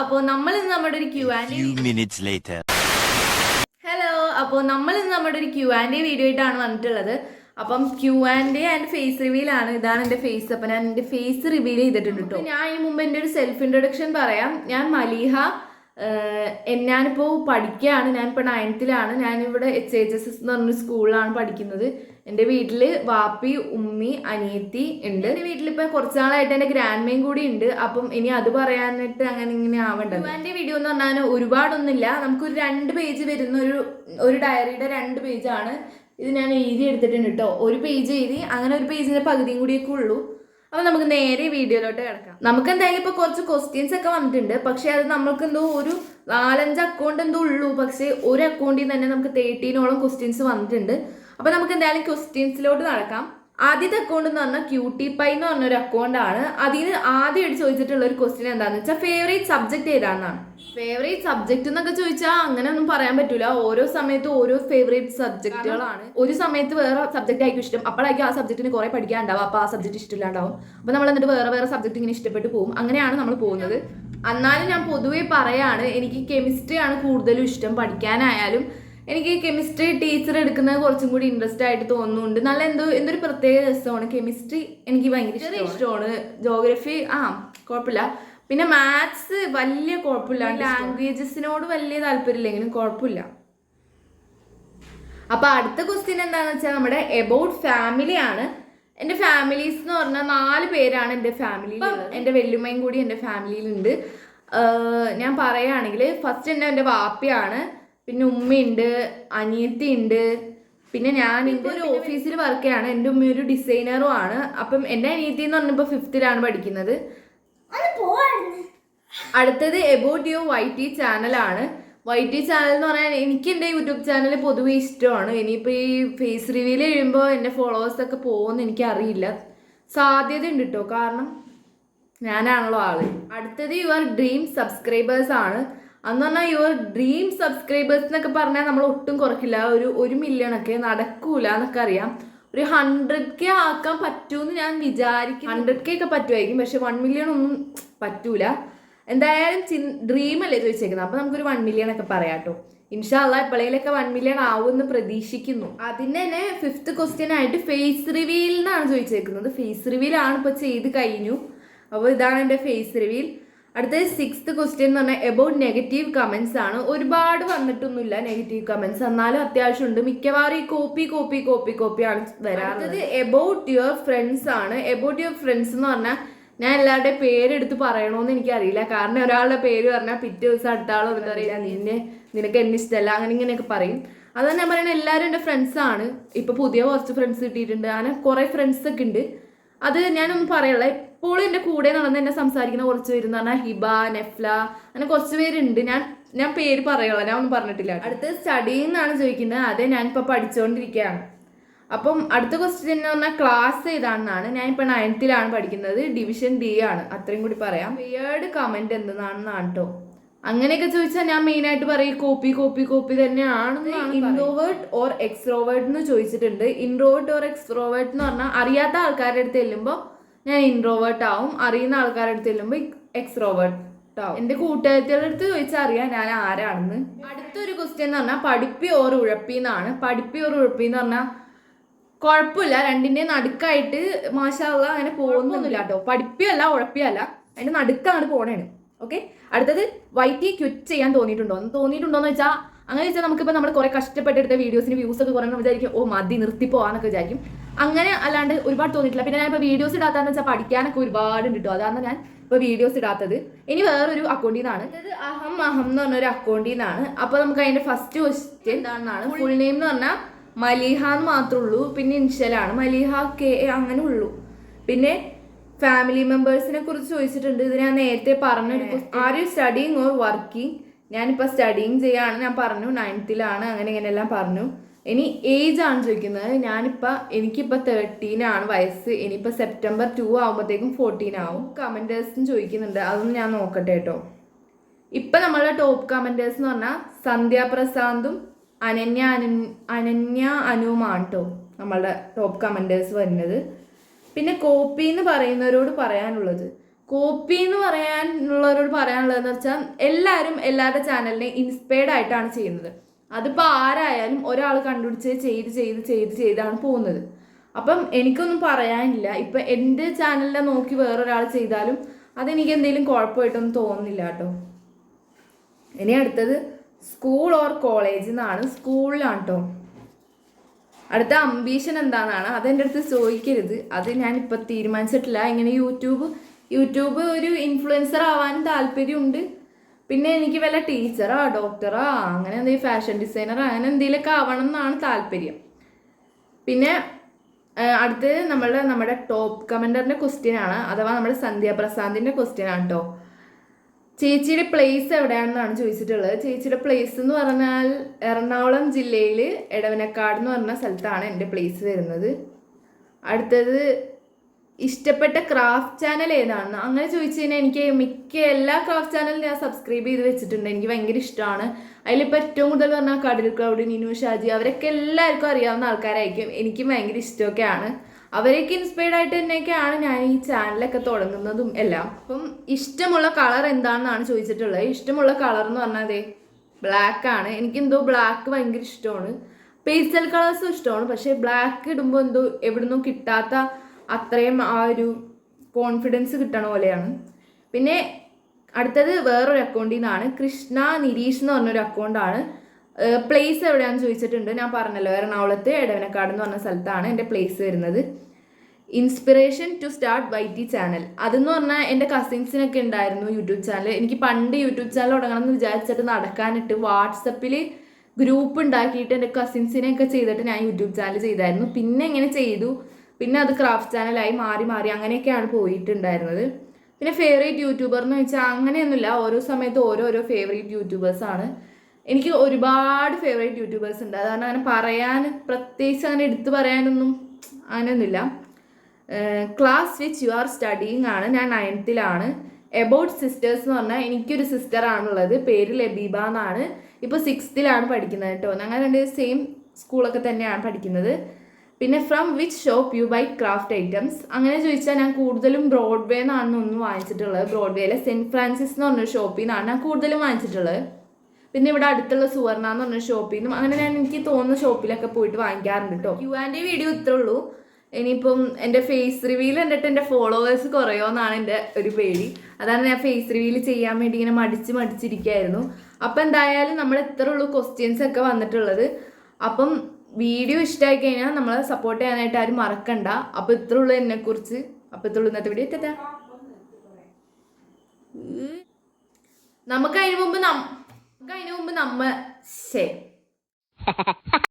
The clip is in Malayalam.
അപ്പോൾ നമ്മൾ ഇന്ന് നമ്മുടെ ഒരു Q and Few minutes later. Hello അപ്പോ നമ്മൾ ഇന്ന് നമ്മുടെ ഒരു ക്യൂ ആൻഡ് വീഡിയോ ആയിട്ടാണ് വന്നിട്ടുള്ളത്. അപ്പം Q and and face reveal ആണ്. ഇതാണ് എന്റെ ഫേസ് അപ്പൊ ഞാൻ എന്റെ ഫേസ് റിവീൽ ചെയ്തിട്ടുണ്ട് കേട്ടോ ഞാൻ ഈ മുമ്പ് എന്റെ ഒരു സെൽഫ് ഇൻട്രൊഡക്ഷൻ പറയാം. ഞാൻ മലീഹ. ഞാനിപ്പോൾ പഠിക്കുകയാണ് ഞാനിപ്പോൾ നയൻത്തിലാണ് ഞാനിവിടെ എച്ച് എച്ച് എസ് എസ് എന്ന് പറഞ്ഞൊരു സ്കൂളിലാണ് പഠിക്കുന്നത്. എന്റെ വീട്ടിൽ വാപ്പി ഉമ്മി അനിയത്തി ഉണ്ട്. എന്റെ വീട്ടിലിപ്പോൾ കുറച്ച് നാളായിട്ട് എന്റെ ഗ്രാൻഡ്മയും കൂടി ഉണ്ട്. അപ്പം ഇനി അത് പറയാനായിട്ട് അങ്ങനെ ഇങ്ങനെ ആവണ്ടല്ലോ. എന്റെ വീഡിയോ എന്ന് പറഞ്ഞാൽ ഒരുപാടൊന്നുമില്ല. നമുക്കൊരു രണ്ട് പേജ് വരുന്ന ഒരു ഒരു ഡയറിയുടെ രണ്ട് പേജാണ് ഇത് ഞാൻ എഴുതി എടുത്തിട്ടുണ്ട് കേട്ടോ ഒരു പേജ് എഴുതി അങ്ങനെ ഒരു പേജിന്റെ പകുതിയും കൂടിയൊക്കെ ഉള്ളൂ. അപ്പൊ നമുക്ക് നേരെ വീഡിയോയിലോട്ട് കിടക്കാം. നമുക്ക് എന്തായാലും ഇപ്പൊ കുറച്ച് ക്വസ്റ്റ്യൻസ് ഒക്കെ വന്നിട്ടുണ്ട്. പക്ഷെ അത് നമുക്ക് എന്തോ ഒരു നാലഞ്ച് അക്കൗണ്ട് എന്തോ ഉള്ളൂ. പക്ഷെ ഒരു അക്കൗണ്ടിൽ തന്നെ നമുക്ക് തേർട്ടീനോളം ക്വസ്റ്റ്യൻസ് വന്നിട്ടുണ്ട്. അപ്പൊ നമുക്ക് എന്തായാലും ക്വസ്റ്റ്യൻസിലോട്ട് നടക്കാം. ആദ്യത്തെ അക്കൗണ്ട് എന്ന് പറഞ്ഞാൽ ക്യൂട്ടി പൈ എന്ന് പറഞ്ഞൊരു അക്കൗണ്ട് ആണ്. അതിന് ആദ്യമായിട്ട് ചോദിച്ചിട്ടുള്ള ഒരു ക്വസ്റ്റ്യൻ എന്താണെന്ന് വെച്ചാൽ ഫേവറേറ്റ് സബ്ജക്ട് ഏതാണെന്നാണ് ഫേവറേറ്റ് സബ്ജക്ട് എന്നൊക്കെ ചോദിച്ചാൽ അങ്ങനെ ഒന്നും പറയാൻ പറ്റൂല. ഓരോ സമയത്തും ഓരോ ഫേവറേറ്റ് സബ്ജക്റ്റുകളാണ് ഒരു സമയത്ത് വേറെ സബ്ജക്റ്റ് ആയിരിക്കും ഇഷ്ടം. അപ്പോഴായിരിക്കും ആ സബ്ജക്റ്റിന് കുറെ പഠിക്കാനുണ്ടാവും അപ്പോൾ ആ സബ്ജക്റ്റ് ഇഷ്ടമില്ലാണ്ടാവും. അപ്പോൾ നമ്മൾ എന്നിട്ട് വേറെ വേറെ സബ്ജക്റ്റ് ഇങ്ങനെ ഇഷ്ടപ്പെട്ട് പോകും. അങ്ങനെയാണ് നമ്മൾ പോകുന്നത്. എന്നാലും ഞാൻ പൊതുവേ പറയാണ് എനിക്ക് കെമിസ്ട്രി ആണ് കൂടുതലും ഇഷ്ടം. പഠിക്കാനായാലും എനിക്ക് കെമിസ്ട്രി ടീച്ചർ എടുക്കുന്നത് കുറച്ചും കൂടി ഇൻട്രസ്റ്റ് ആയിട്ട് തോന്നുന്നുണ്ട്. നല്ല എന്തോ എന്തൊരു പ്രത്യേക രസമാണ്. കെമിസ്ട്രി എനിക്ക് ഭയങ്കര ഇഷ്ടമാണ്. ജോഗ്രഫി ആ കുഴപ്പമില്ല. പിന്നെ മാത്സ് വലിയ കുഴപ്പമില്ല ലാംഗ്വേജസിനോട് വലിയ താല്പര്യമില്ലെങ്കിലും കുഴപ്പമില്ല. അപ്പൊ അടുത്ത ക്വസ്റ്റ്യൻ എന്താന്ന് വെച്ചാൽ നമ്മുടെ എബൌട്ട് ഫാമിലി ആണ്. എന്റെ ഫാമിലീസ് എന്ന് പറഞ്ഞാൽ നാല് പേരാണ് എന്റെ ഫാമിലി എന്റെ വെല്ലുമ്മയും കൂടി എന്റെ ഫാമിലിയിലുണ്ട് ഞാൻ പറയുകയാണെങ്കിൽ ഫസ്റ്റ് എന്നെ എന്റെ വാപ്പയാണ്. പിന്നെ ഉമ്മയുണ്ട് അനിയത്തി ഉണ്ട്. പിന്നെ ഞാൻ ഇപ്പോൾ ഒരു ഓഫീസിൽ വർക്ക് ചെയ്യാണ് എന്റെ ഉമ്മ ഒരു ഡിസൈനറും ആണ്. അപ്പം എന്റെ അനിയത്തി എന്ന് പറഞ്ഞപ്പോൾ ഫിഫ്ത്തിലാണ് പഠിക്കുന്നത്. അടുത്തത് എബൌട്ട് യുവർ വൈ ടി ചാനലാണ് വൈ ടി ചാനൽ എന്ന് പറയാൻ എനിക്ക് എന്റെ യൂട്യൂബ് ചാനൽ പൊതുവെ ഇഷ്ടമാണ്. ഇനിയിപ്പോൾ ഈ ഫേസ് റിവീൽ കഴിയുമ്പോൾ എന്റെ ഫോളോവേഴ്സൊക്കെ പോകുമെന്ന് എനിക്കറിയില്ല സാധ്യത ഉണ്ട് കേട്ടോ കാരണം ഞാനാണല്ലോ ആൾ. അടുത്തത് യുവർ ഡ്രീം സബ്സ്ക്രൈബേഴ്സ് ആണ്. അന്ന് പറഞ്ഞാൽ യുവർ ഡ്രീം സബ്സ്ക്രൈബേഴ്സ് എന്നൊക്കെ പറഞ്ഞാൽ നമ്മൾ ഒട്ടും കുറക്കില്ല. ഒരു ഒരു മില്യൺ ഒക്കെ നടക്കൂല എന്നൊക്കെ അറിയാം. ഒരു ഹൺഡ്രഡ് കെ ആക്കാൻ പറ്റുമെന്ന് ഞാൻ വിചാരിക്കും ഹൺഡ്രഡ് കെ ഒക്കെ പറ്റുമായിരിക്കും. പക്ഷെ വൺ മില്യൺ ഒന്നും പറ്റൂല. എന്തായാലും ചിൻ ഡ്രീം അല്ലേ ചോദിച്ചേക്കുന്നത് അപ്പൊ നമുക്കൊരു വൺ മില്യൺ ഒക്കെ പറയാം കേട്ടോ ഇൻഷാല്ല എപ്പോഴേലൊക്കെ വൺ മില്യൺ ആവുമെന്ന് പ്രതീക്ഷിക്കുന്നു. അതിന് തന്നെ ഫിഫ്ത്ത് ക്വസ്റ്റ്യൻ ആയിട്ട് ഫേസ് റിവീൽ എന്നാണ് ചോദിച്ചേക്കുന്നത്. ഫേസ് റിവീൽ ആണ് ഇപ്പൊ ചെയ്ത് കഴിഞ്ഞു. അപ്പോൾ ഇതാണ് എന്റെ ഫേസ് റിവീൽ അടുത്തത് സിക്സ്ത് ക്വസ്റ്റ്യൻ എന്ന് പറഞ്ഞാൽ എബൌട്ട് നെഗറ്റീവ് കമൻസ് ആണ്. ഒരുപാട് വന്നിട്ടൊന്നുമില്ല നെഗറ്റീവ് കമൻസ് എന്നാലും അത്യാവശ്യം ഉണ്ട്. മിക്കവാറും ഈ കോപ്പി കോപ്പി കോപ്പി കോപ്പി ആണ് വരാറുള്ളത്. എബൌട്ട് യുവർ ഫ്രണ്ട്സ് ആണ്. എബൌട്ട് യുവർ ഫ്രണ്ട്സ് എന്ന് പറഞ്ഞാൽ ഞാൻ എല്ലാവരുടെയും പേരെടുത്ത് പറയണമെന്ന് എനിക്കറിയില്ല. കാരണം ഒരാളുടെ പേര് പറഞ്ഞാൽ പിറ്റേ ദിവസം അടുത്ത ആൾ ഒന്നും അറിയില്ല നിന്നെ നിനക്ക് എന്നെ ഇഷ്ടമല്ല അങ്ങനെ ഇങ്ങനെയൊക്കെ പറയും. അതാണ് ഞാൻ പറയുന്നത് എല്ലാവരും എന്റെ ഫ്രണ്ട്സാണ് ആണ്. ഇപ്പൊ പുതിയ കുറച്ച് ഫ്രണ്ട്സ് കിട്ടിയിട്ടുണ്ട്. അങ്ങനെ കുറേ ഫ്രണ്ട്സ് ഒക്കെ ഉണ്ട്. അത് ഞാനൊന്നും പറയുള്ള എപ്പോഴും എന്റെ കൂടെ നടന്ന് എന്നെ സംസാരിക്കുന്ന കുറച്ച് പേര് എന്ന് പറഞ്ഞാൽ ഹിബ നെഫ്ല അങ്ങനെ കുറച്ച് പേരുണ്ട്. ഞാൻ ഞാൻ പേര് പറയുള്ളൂ ഞാൻ ഒന്നും പറഞ്ഞിട്ടില്ല അടുത്ത് സ്റ്റഡി എന്നാണ് ചോദിക്കുന്നത്. അതെ ഞാനിപ്പോൾ പഠിച്ചുകൊണ്ടിരിക്കുകയാണ് അപ്പം അടുത്ത ക്വസ്റ്റ്യൻ എന്ന് പറഞ്ഞാൽ ക്ലാസ് ഏതാണെന്നാണ്. ഞാൻ ഇപ്പൊ നയൻത്തിലാണ് പഠിക്കുന്നത്. ഡിവിഷൻ ഡി ആണ്. അത്രയും കൂടി പറയാം. വിയേർഡ് കമന്റ് എന്തെന്നാണെന്നാണ് കേട്ടോ അങ്ങനെയൊക്കെ ചോദിച്ചാൽ ഞാൻ മെയിൻ ആയിട്ട് പറയും കോപ്പി കോപ്പി കോപ്പി തന്നെയാണ് ഇൻട്രോവേർട്ട് ഓർ എക്സ്ട്രോവേർട്ട് എന്ന് ചോദിച്ചിട്ടുണ്ട്. ഇൻട്രോവേർട്ട് ഓർ എക്സ്ട്രോവേർട്ട് എന്ന് പറഞ്ഞാൽ അറിയാത്ത ആൾക്കാരുടെ അടുത്ത് ചെല്ലുമ്പോൾ ഞാൻ ഇൻട്രോവേർട്ട് ആവും. അറിയുന്ന ആൾക്കാരുടെ അടുത്ത് ചെല്ലുമ്പോൾ എക്സ്ട്രോവേർട്ട് ആവും. എന്റെ കൂട്ടുകാരുടെ അടുത്ത് ചോദിച്ചാൽ അറിയാം ഞാൻ ആരാണെന്ന്. അടുത്തൊരു ക്വസ്റ്റ്യൻ എന്ന് പറഞ്ഞാൽ പഠിപ്പി ഓർ ഉഴപ്പി എന്നാണ്. പഠിപ്പി ഓർ ഉഴപ്പി എന്ന് പറഞ്ഞാൽ കുഴപ്പമില്ല രണ്ടിന്റെ നടുക്കായിട്ട് മാഷാള്ള അങ്ങനെ പോകുന്നൊന്നുമില്ല കേട്ടോ. പഠിപ്പിയല്ല ഉഴപ്പിയല്ല. അതിന്റെ നടുക്കാണ് പോണേണ്. ഓക്കെ? അടുത്തത് വൈറ്റി ക്വിറ്റ് ചെയ്യാൻ തോന്നിയിട്ടുണ്ടോ? എന്ന് തോന്നിയിട്ടുണ്ടോന്ന് വെച്ചാൽ അങ്ങനെ വെച്ചാൽ നമുക്കിപ്പോൾ നമ്മൾ കുറെ കഷ്ടപ്പെട്ടെടുത്ത വീഡിയോസിന് വ്യൂസ് ഒക്കെ കുറേ വിചാരിക്കും ഓ മതി നിർത്തി പോകാന്നൊക്കെ വിചാരിക്കും. അങ്ങനെ അല്ലാണ്ട് ഒരുപാട് തോന്നിയിട്ടില്ല. പിന്നെ ഞാൻ ഇപ്പോൾ വീഡിയോസ് ഇടാത്തതെന്ന് വെച്ചാൽ പഠിക്കാനൊക്കെ ഒരുപാട് ഉണ്ട് കേട്ടോ അതാണ് ഞാൻ ഇപ്പോൾ വീഡിയോസ് ഇടാത്തത്. ഇനി വേറൊരു അക്കൗണ്ടിൽ നിന്നാണ്. ഇത് അഹം അഹം എന്ന് പറഞ്ഞൊരു അക്കൗണ്ടിൽ നിന്നാണ്. അപ്പോൾ നമുക്ക് അതിന്റെ ഫസ്റ്റ് ക്വസ്റ്റ്യൻ എന്താണെന്നാണ്? ഫുൾ നെയിം എന്ന് പറഞ്ഞാൽ മലിഹ എന്ന് മാത്രമേ ഉള്ളൂ പിന്നെ ഇൻഷലാണ് മലിഹ കെ അങ്ങനെ ഉള്ളൂ. പിന്നെ ഫാമിലി മെമ്പേഴ്സിനെ കുറിച്ച് ചോദിച്ചിട്ടുണ്ട്. ഇത് ഞാൻ നേരത്തെ പറഞ്ഞു are you studying or working ഞാനിപ്പോൾ സ്റ്റഡിങ് ചെയ്യാണ് ഞാൻ പറഞ്ഞു. നയൻത്തിലാണ് അങ്ങനെ ഇങ്ങനെയെല്ലാം പറഞ്ഞു. ഇനി ഏജ് ആണ് ചോദിക്കുന്നത്. ഞാനിപ്പോൾ എനിക്കിപ്പോൾ തേർട്ടീൻ ആണ് വയസ്സ്. ഇനിയിപ്പോൾ സെപ്റ്റംബർ ടു ആകുമ്പോഴത്തേക്കും ഫോർട്ടീൻ ആവും. കമന്റേഴ്സും ചോദിക്കുന്നുണ്ട്. അതൊന്നും ഞാൻ നോക്കട്ടെ കേട്ടോ. ഇപ്പൊ നമ്മളുടെ ടോപ്പ് കമന്റേഴ്സ് എന്ന് പറഞ്ഞാൽ സന്ധ്യ പ്രസാന്തും അനന്യ അനു അനന്യ അനുവുമാണ് കേട്ടോ നമ്മളുടെ ടോപ്പ് കമന്റേഴ്സ് വരുന്നത്. പിന്നെ കോപ്പി എന്ന് പറയുന്നവരോട് പറയാനുള്ളത്. കോപ്പി എന്ന് പറയാനുള്ളവരോട് പറയാനുള്ളതെന്ന് വെച്ചാൽ എല്ലാവരും എല്ലാവരുടെ ചാനലിനെ ഇൻസ്പയർഡ് ആയിട്ടാണ് ചെയ്യുന്നത്. അതിപ്പോൾ ആരായാലും ഒരാൾ കണ്ടുപിടിച്ച് ചെയ്ത് ചെയ്ത് ചെയ്ത് ചെയ്താണ് പോകുന്നത്. അപ്പം എനിക്കൊന്നും പറയാനില്ല. ഇപ്പം എന്റെ ചാനലിനെ നോക്കി വേറൊരാൾ ചെയ്താലും അതെനിക്ക് എന്തെങ്കിലും കുഴപ്പമായിട്ടൊന്നും തോന്നുന്നില്ല കേട്ടോ ഇനി അടുത്തത് സ്കൂൾ ഓർ കോളേജ് എന്നാണ് സ്കൂളിലാണ് കേട്ടോ അടുത്ത അംബീഷൻ എന്താണെന്നാണ് അതെന്റെ അടുത്ത് ചോദിക്കരുത്. അത് ഞാൻ ഇപ്പം തീരുമാനിച്ചിട്ടില്ല. ഇങ്ങനെ യൂട്യൂബ് യൂട്യൂബ് ഒരു ഇൻഫ്ലുവൻസർ ആവാനും താല്പര്യമുണ്ട്. പിന്നെ എനിക്ക് വല്ല ടീച്ചറാ ഡോക്ടറാ അങ്ങനെ എന്തെങ്കിലും ഫാഷൻ ഡിസൈനറോ അങ്ങനെ എന്തെങ്കിലുമൊക്കെ ആവണം എന്നാണ് താല്പര്യം. പിന്നെ അടുത്തത് നമ്മളുടെ നമ്മുടെ ടോപ്പ് കമൻഡറിന്റെ ക്വസ്റ്റ്യൻ ആണ്. അഥവാ നമ്മുടെ സന്ധ്യ ക്വസ്റ്റ്യൻ ആണ് കേട്ടോ ചേച്ചിയുടെ പ്ലേസ് എവിടെയാണെന്നാണ് ചോദിച്ചിട്ടുള്ളത്. ചേച്ചിയുടെ പ്ലേസ് എന്ന് പറഞ്ഞാൽ എറണാകുളം ജില്ലയിൽ എടവനക്കാട് എന്ന് പറഞ്ഞ സ്ഥലത്താണ് എന്റെ പ്ലേസ് വരുന്നത്. അടുത്തത് ഇഷ്ടപ്പെട്ട ക്രാഫ്റ്റ് ചാനൽ ഏതാണെന്ന്. അങ്ങനെ ചോദിച്ചു കഴിഞ്ഞാൽ എനിക്ക് മിക്ക എല്ലാ ക്രാഫ്റ്റ് ചാനലും ഞാൻ സബ്സ്ക്രൈബ് ചെയ്ത് വെച്ചിട്ടുണ്ട്. എനിക്ക് ഭയങ്കര ഇഷ്ടമാണ്. അതിലിപ്പോൾ ഏറ്റവും കൂടുതൽ പറഞ്ഞാൽ കടൽ ക്ലൗഡ് നിനു ഷാജി അവരൊക്കെ എല്ലാവർക്കും അറിയാവുന്ന ആൾക്കാരായിരിക്കും. എനിക്കും ഭയങ്കര ഇഷ്ടമൊക്കെയാണ്. അവരൊക്കെ ഇൻസ്പയർഡ് ആയിട്ട് തന്നെയൊക്കെയാണ് ഞാൻ ഈ ചാനലൊക്കെ തുടങ്ങുന്നതും എല്ലാം. അപ്പം ഇഷ്ടമുള്ള കളർ എന്താണെന്നാണ് ചോദിച്ചിട്ടുള്ളത്. ഇഷ്ടമുള്ള കളർ എന്ന് പറഞ്ഞാൽ അതെ ബ്ലാക്ക് ആണ്. എനിക്ക് എന്തോ ബ്ലാക്ക് ഭയങ്കര ഇഷ്ടമാണ്. പേസ്റ്റൽ കളേഴ്സും ഇഷ്ടമാണ്. പക്ഷേ ബ്ലാക്ക് ഇടുമ്പോൾ എന്തോ എവിടുന്നും കിട്ടാത്ത അത്രയും ആ ഒരു കോൺഫിഡൻസ് കിട്ടണ പോലെയാണ്. പിന്നെ അടുത്തത് വേറൊരു അക്കൗണ്ടിൽ നിന്നാണ്. കൃഷ്ണ നിരീഷ് എന്ന് പറഞ്ഞൊരു അക്കൗണ്ടാണ് പ്ലേസ് എവിടെയാണെന്ന് ചോദിച്ചിട്ടുണ്ട്. ഞാൻ പറഞ്ഞല്ലോ എറണാകുളത്ത് എടവനക്കാട് എന്ന് പറഞ്ഞ സ്ഥലത്താണ് എന്റെ പ്ലേസ് വരുന്നത്. Inspiration to start Y T channel അതെന്ന് പറഞ്ഞാൽ എന്റെ കസിൻസിനൊക്കെ ഉണ്ടായിരുന്നു യൂട്യൂബ് ചാനൽ എനിക്ക് പണ്ട് യൂട്യൂബ് ചാനൽ തുടങ്ങണം എന്ന് വിചാരിച്ചിട്ട് നടക്കാനിട്ട് വാട്സപ്പിൽ ഗ്രൂപ്പ് ഉണ്ടാക്കിയിട്ട് എന്റെ കസിൻസിനെയൊക്കെ ചെയ്തിട്ട് ഞാൻ യൂട്യൂബ് ചാനൽ ചെയ്തായിരുന്നു. പിന്നെ ഇങ്ങനെ ചെയ്തു? പിന്നെ അത് ക്രാഫ്റ്റ് ചാനലായി മാറി മാറി അങ്ങനെയൊക്കെയാണ് പോയിട്ടുണ്ടായിരുന്നത്. പിന്നെ ഫേവറേറ്റ് യൂട്യൂബർ എന്ന് വെച്ചാൽ അങ്ങനെയൊന്നുമില്ല. ഓരോ സമയത്ത് ഓരോരോ ഫേവറേറ്റ് യൂട്യൂബേഴ്സാണ് എനിക്ക് ഒരുപാട് ഫേവറേറ്റ് യൂട്യൂബേഴ്സ് ഉണ്ട്. അതുകൊണ്ട് അങ്ങനെ പറയാൻ പ്രത്യേകിച്ച് അങ്ങനെ എടുത്തു പറയാനൊന്നും അങ്ങനെയൊന്നുമില്ല. Class which you are studying ആണ്. ഞാൻ നയൻത്തിലാണ് എബൌട്ട് സിസ്റ്റേഴ്സ് എന്ന് പറഞ്ഞാൽ എനിക്കൊരു സിസ്റ്റർ ആണുള്ളത്. പേര് ലബീബ എന്നാണ്. ഇപ്പോൾ സിക്സ്ത്തിലാണ് പഠിക്കുന്നത് കേട്ടോ. ഞങ്ങൾ രണ്ട് സെയിം സ്കൂളൊക്കെ തന്നെയാണ് പഠിക്കുന്നത്. പിന്നെ from which shop you buy craft items അങ്ങനെ ചോദിച്ചാൽ ഞാൻ കൂടുതലും ബ്രോഡ്വേ എന്നാണ് ഒന്നും വാങ്ങിച്ചിട്ടുള്ളത്. ബ്രോഡ്വേയിലെ സെന്റ് ഫ്രാൻസിസ് എന്ന് പറഞ്ഞൊരു ഷോപ്പിൽ നിന്നാണ് ഞാൻ കൂടുതലും വാങ്ങിച്ചിട്ടുള്ളത്. പിന്നെ ഇവിടെ അടുത്തുള്ള സുവർണ എന്ന് പറഞ്ഞ ഷോപ്പിൽ നിന്നും അങ്ങനെ ഞാൻ എനിക്ക് തോന്നുന്ന ഷോപ്പിലൊക്കെ പോയിട്ട് വാങ്ങിക്കാറുണ്ട് കേട്ടോ. യു ആന്റെ വീഡിയോ ഇത്രേ ഉള്ളൂ. ഇനിയിപ്പം എന്റെ ഫേസ് റിവീൽ കണ്ടിട്ട് എന്റെ ഫോളോവേഴ്സ് കുറയോ എന്നാണ് എന്റെ ഒരു പേടി. അതാണ് ഞാൻ ഫേസ് റിവീൽ ചെയ്യാൻ വേണ്ടി ഇങ്ങനെ മടിച്ച് മടിച്ചിരിക്കുകയായിരുന്നു അപ്പം എന്തായാലും നമ്മൾ ഇത്ര ഉള്ളൂ ക്വസ്റ്റ്യൻസ് ഒക്കെ വന്നിട്ടുള്ളത്. അപ്പം വീഡിയോ ഇഷ്ടമായി കഴിഞ്ഞാൽ നമ്മളെ സപ്പോർട്ട് ചെയ്യാനായിട്ട് ആരും മറക്കണ്ട. അപ്പം ഇത്ര ഉള്ളൂ എന്നെക്കുറിച്ച്. അപ്പം ഇത്ര ഉള്ളൂ ഇന്നത്തെ വീഡിയോ തെറ്റാ നമുക്ക് അതിനു മുമ്പ് നമുക്ക് അതിനു മുമ്പ് നമ്മ ശേ